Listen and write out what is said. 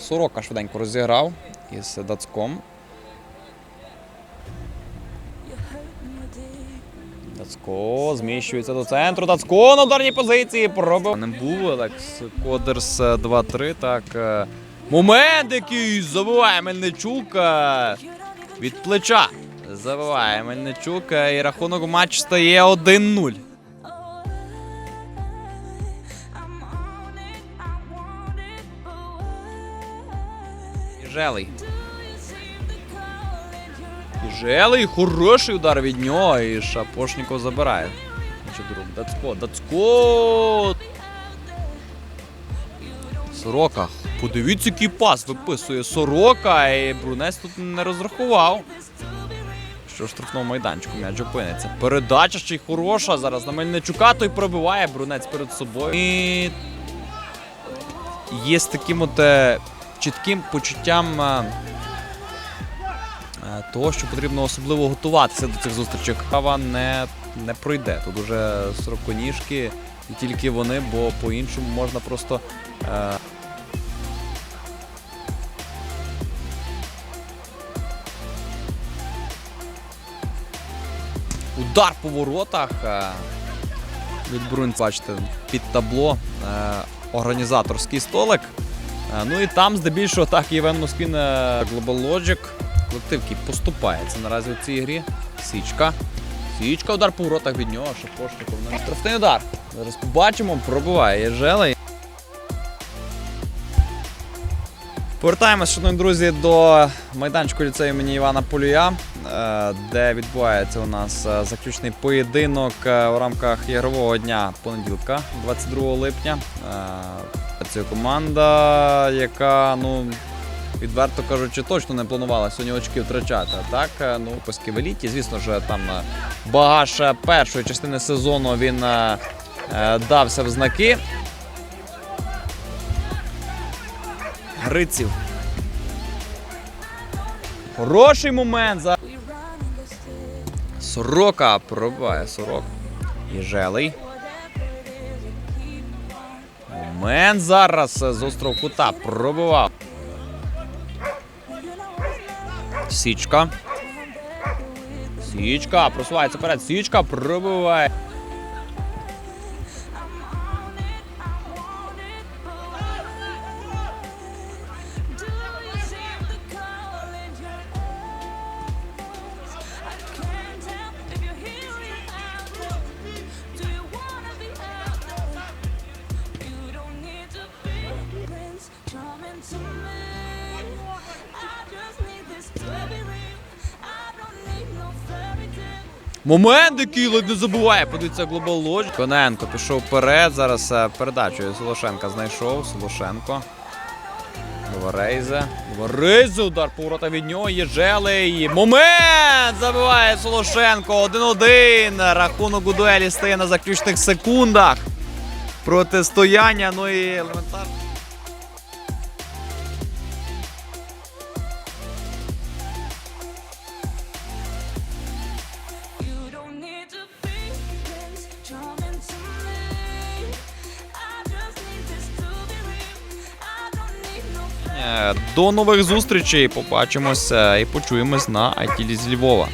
Сорока швиденько розіграв із Дацком. Дацко зміщується до центру. Дацко на ударній позиції. Пробив. Не був Олекс Кодерс е, 2-3. Так. е, Момент який забиває Мельничук. е, Від плеча. Забиває Мельничук. е, І рахунок матч стає 1-0. Желий. І хороший удар від нього, і Шапошніков забирає. Друг? Дацко! Сорока. Подивіться, який пас виписує Сорока, і Брунець тут не розрахував. Що в штрафному майданчику м'яч опиниться. Передача ще й хороша. Зараз на Мельничука той пробиває Брунець перед собою. І є з таким от чітким почуттям е, е, того, що потрібно особливо готуватися до цих зустрічей. Кава не, не пройде. Тут уже сороконіжки і тільки вони, бо по-іншому можна просто. Е, Удар по воротах. Від Брунь, бачите, під табло. Організаторський столик. Е, Ну і там здебільшого так Євен Москвін е, Global Logic. Колектив, який поступається наразі у цій грі. Січка. Січка, удар по воротах від нього, Шапошников. Штрафний удар. Зараз побачимо, пробиває Єжела. Повертаємось, шановні друзі, до майданчику ліцею імені Івана Полюя, е, де відбувається у нас заключний поєдинок у рамках ігрового дня понеділка, 22 липня. Це команда, яка, ну, відверто кажучи, точно не планувала сьогодні очки втрачати. Так, е, ну, паски в звісно ж, там е, багаж е, першої частини сезону він е, дався в знаки. Гриців. Хороший момент за. Сорока пробиває сорок. І Момент зараз з острого кута пробивав. Січка. Січка просувається вперед. Січка пробиває. Момент, який ледь не забуває. Подивіться Global Logic. Коненко пішов вперед. Зараз е, передачу Солошенка знайшов. Солошенко. Говорейзе. Говорейзе. Удар поворота від нього. Єжелий. Момент! Забиває Солошенко. 1-1. Рахунок у дуелі стає на заключних секундах. Протистояння. Ну і елементарно. До нових зустрічей. Побачимося і почуємось на айтілі з Львова.